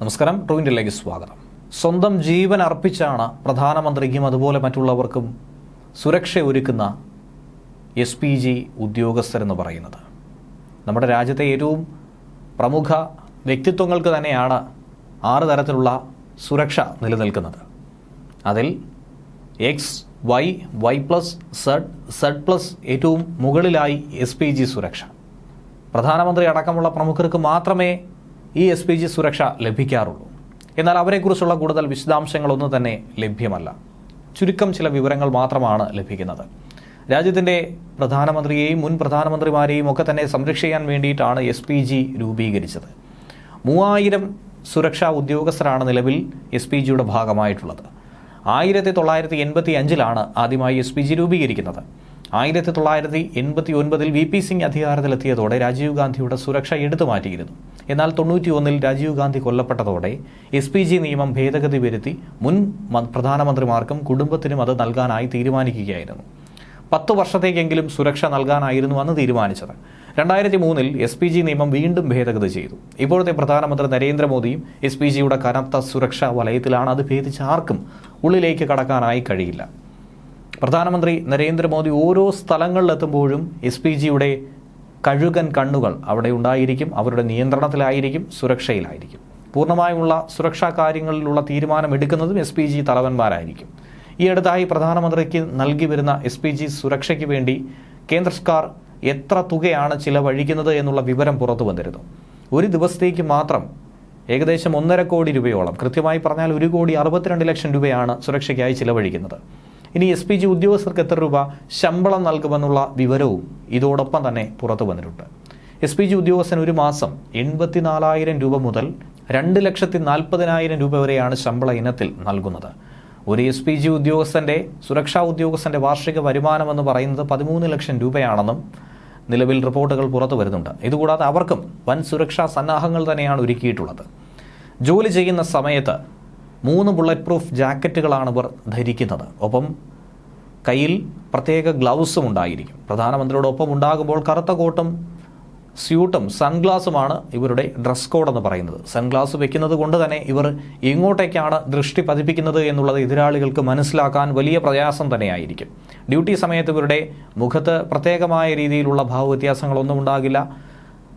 നമസ്കാരം ട്രൂവിന്റെലേക്ക് സ്വാഗതം. സ്വന്തം ജീവൻ അർപ്പിച്ചാണ് പ്രധാനമന്ത്രിക്കും അതുപോലെ മറ്റുള്ളവർക്കും സുരക്ഷ ഒരുക്കുന്ന എസ് പി ജി ഉദ്യോഗസ്ഥരെന്ന് പറയുന്നത്. നമ്മുടെ രാജ്യത്തെ ഏറ്റവും പ്രമുഖ വ്യക്തിത്വങ്ങൾക്ക് തന്നെയാണ് ആറ് തരത്തിലുള്ള സുരക്ഷ നിലനിൽക്കുന്നത്. അതിൽ X Y Y plus Z Z plus ഏറ്റവും മുകളിലായി എസ് പി ജി സുരക്ഷ. പ്രധാനമന്ത്രി അടക്കമുള്ള പ്രമുഖർക്ക് മാത്രമേ ഈ എസ് പി ജി സുരക്ഷ ലഭിക്കാറുള്ളൂ. എന്നാൽ അവരെക്കുറിച്ചുള്ള കൂടുതൽ വിശദാംശങ്ങളൊന്നും തന്നെ ലഭ്യമല്ല. ചുരുക്കം ചില വിവരങ്ങൾ മാത്രമാണ് ലഭിക്കുന്നത്. രാജ്യത്തിന്റെ പ്രധാനമന്ത്രിയെയും മുൻ പ്രധാനമന്ത്രിമാരെയും ഒക്കെ തന്നെ സംരക്ഷിക്കാൻ വേണ്ടിയിട്ടാണ് എസ് പി ജി രൂപീകരിച്ചത്. മൂവായിരം സുരക്ഷാ ഉദ്യോഗസ്ഥരാണ് നിലവിൽ എസ് പി ജിയുടെ ഭാഗമായിട്ടുള്ളത്. ആയിരത്തി തൊള്ളായിരത്തി എൺപത്തി അഞ്ചിലാണ് ആദ്യമായി എസ് പി ജി രൂപീകരിക്കുന്നത്. ആയിരത്തി തൊള്ളായിരത്തി എൺപത്തി ഒൻപതിൽ വി പി സിംഗ് അധികാരത്തിലെത്തിയതോടെ രാജീവ് ഗാന്ധിയുടെ സുരക്ഷ എടുത്തു മാറ്റിയിരുന്നു എന്നാൽ തൊണ്ണൂറ്റി ഒന്നിൽ രാജീവ് ഗാന്ധി കൊല്ലപ്പെട്ടതോടെ എസ് പി ജി നിയമം ഭേദഗതി വരുത്തി മുൻ പ്രധാനമന്ത്രിമാർക്കും കുടുംബത്തിനും അത് നൽകാനായി തീരുമാനിക്കുകയായിരുന്നു. പത്ത് വർഷത്തേക്കെങ്കിലും സുരക്ഷ നൽകാനായിരുന്നു അന്ന് തീരുമാനിച്ചത്. രണ്ടായിരത്തി മൂന്നിൽ എസ് പി ജി നിയമം വീണ്ടും ഭേദഗതി ചെയ്തു. ഇപ്പോഴത്തെ പ്രധാനമന്ത്രി നരേന്ദ്രമോദിയും എസ് പി ജിയുടെ കനത്ത സുരക്ഷാ വലയത്തിലാണ് അത് ഭേദിച്ച് ആർക്കും ഉള്ളിലേക്ക് കടക്കാനായി കഴിയില്ല. പ്രധാനമന്ത്രി നരേന്ദ്രമോദി ഓരോ സ്ഥലങ്ങളിലെത്തുമ്പോഴും എസ് പി ജിയുടെ കഴുകൻ കണ്ണുകൾ അവിടെ ഉണ്ടായിരിക്കും അവരുടെ നിയന്ത്രണത്തിലായിരിക്കും സുരക്ഷയിലായിരിക്കും. പൂർണമായുള്ള സുരക്ഷാ കാര്യങ്ങളിലുള്ള തീരുമാനം എടുക്കുന്നതും എസ് പി ജി തലവന്മാരായിരിക്കും. ഈ അടുത്തായി പ്രധാനമന്ത്രിക്ക് നൽകി വരുന്ന എസ് പി ജി സുരക്ഷയ്ക്ക് വേണ്ടി കേന്ദ്ര സർക്കാർ എത്ര തുകയാണ് ചിലവഴിക്കുന്നത് എന്നുള്ള വിവരം പുറത്തു വന്നിരുന്നു. ഒരു ദിവസത്തേക്ക് മാത്രം ഏകദേശം ഒന്നര കോടി രൂപയോളം കൃത്യമായി പറഞ്ഞാൽ ഒരു കോടി അറുപത്തിരണ്ട് ലക്ഷം രൂപയാണ് സുരക്ഷയ്ക്കായി ചിലവഴിക്കുന്നത്. ഇനി എസ് പി ജി ഉദ്യോഗസ്ഥർക്ക് എത്ര രൂപ ശമ്പളം നൽകുമെന്നുള്ള വിവരവും ഇതോടൊപ്പം തന്നെ പുറത്തു വന്നിട്ടുണ്ട്. എസ് പി ജി ഉദ്യോഗസ്ഥൻ ഒരു മാസം എൺപത്തിനാലായിരം രൂപ മുതൽ രണ്ട് ലക്ഷത്തി നാൽപ്പതിനായിരം രൂപ വരെയാണ് ശമ്പള ഇനത്തിൽ നൽകുന്നത്. ഒരു എസ് പി ജി ഉദ്യോഗസ്ഥന്റെ സുരക്ഷാ ഉദ്യോഗസ്ഥന്റെ വാർഷിക വരുമാനം എന്ന് പറയുന്നത് പതിമൂന്ന് ലക്ഷം രൂപയാണെന്നും നിലവിൽ റിപ്പോർട്ടുകൾ പുറത്തു വരുന്നുണ്ട്. ഇതുകൂടാതെ അവർക്കും വൻ സുരക്ഷാ സന്നാഹങ്ങൾ തന്നെയാണ് ഒരുക്കിയിട്ടുള്ളത്. ജോലി ചെയ്യുന്ന സമയത്ത് മൂന്ന് ബുള്ളറ്റ് പ്രൂഫ് ജാക്കറ്റുകളാണ് ഇവർ ധരിക്കുന്നത്. ഒപ്പം കയ്യിൽ പ്രത്യേക ഗ്ലൗസും ഉണ്ടായിരിക്കും. പ്രധാനമന്ത്രിയോടൊപ്പം ഉണ്ടാകുമ്പോൾ കറുത്ത കോട്ടും സ്യൂട്ടും സൺഗ്ലാസുമാണ് ഇവരുടെ ഡ്രസ് കോഡ് എന്ന് പറയുന്നത്. സൺഗ്ലാസ് വെക്കുന്നത് കൊണ്ട് തന്നെ ഇവർ എങ്ങോട്ടേക്കാണ് ദൃഷ്ടി പതിപ്പിക്കുന്നത് എന്നുള്ളത് എതിരാളികൾക്ക് മനസ്സിലാക്കാൻ വലിയ പ്രയാസം തന്നെയായിരിക്കും. ഡ്യൂട്ടി സമയത്ത് ഇവരുടെ മുഖത്ത് പ്രത്യേകമായ രീതിയിലുള്ള ഭാവവ്യത്യാസങ്ങളൊന്നും ഉണ്ടാകില്ല.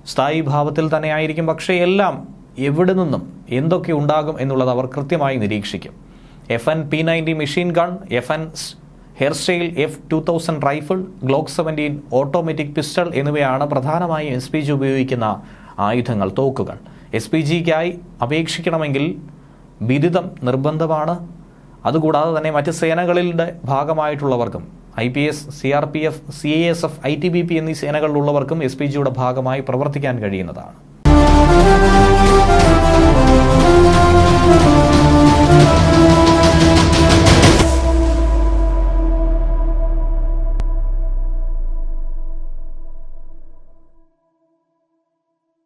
സ്ഥായി ഭാവത്തിൽ തന്നെയായിരിക്കും പക്ഷേ എല്ലാം എവിടെ നിന്നും എന്തൊക്കെ ഉണ്ടാകും എന്നുള്ളത് അവർ കൃത്യമായി നിരീക്ഷിക്കും. F N P ninety machine gun F N Herstal F two thousand rifle Glock seventeen automatic pistol എന്നിവയാണ് പ്രധാനമായും എസ് പി ജി ഉപയോഗിക്കുന്ന ആയുധങ്ങൾ തോക്കുകൾ. എസ് പി ജിക്കായി അപേക്ഷിക്കണമെങ്കിൽ ബിരുദം നിർബന്ധമാണ്. അതുകൂടാതെ തന്നെ മറ്റ് സേനകളിലെ ഭാഗമായിട്ടുള്ളവർക്കും I P S C R P F C A S F I T B P എന്നീ സേനകളിലുള്ളവർക്കും എസ് പി ജിയുടെ ഭാഗമായി പ്രവർത്തിക്കാൻ കഴിയുന്നതാണ്.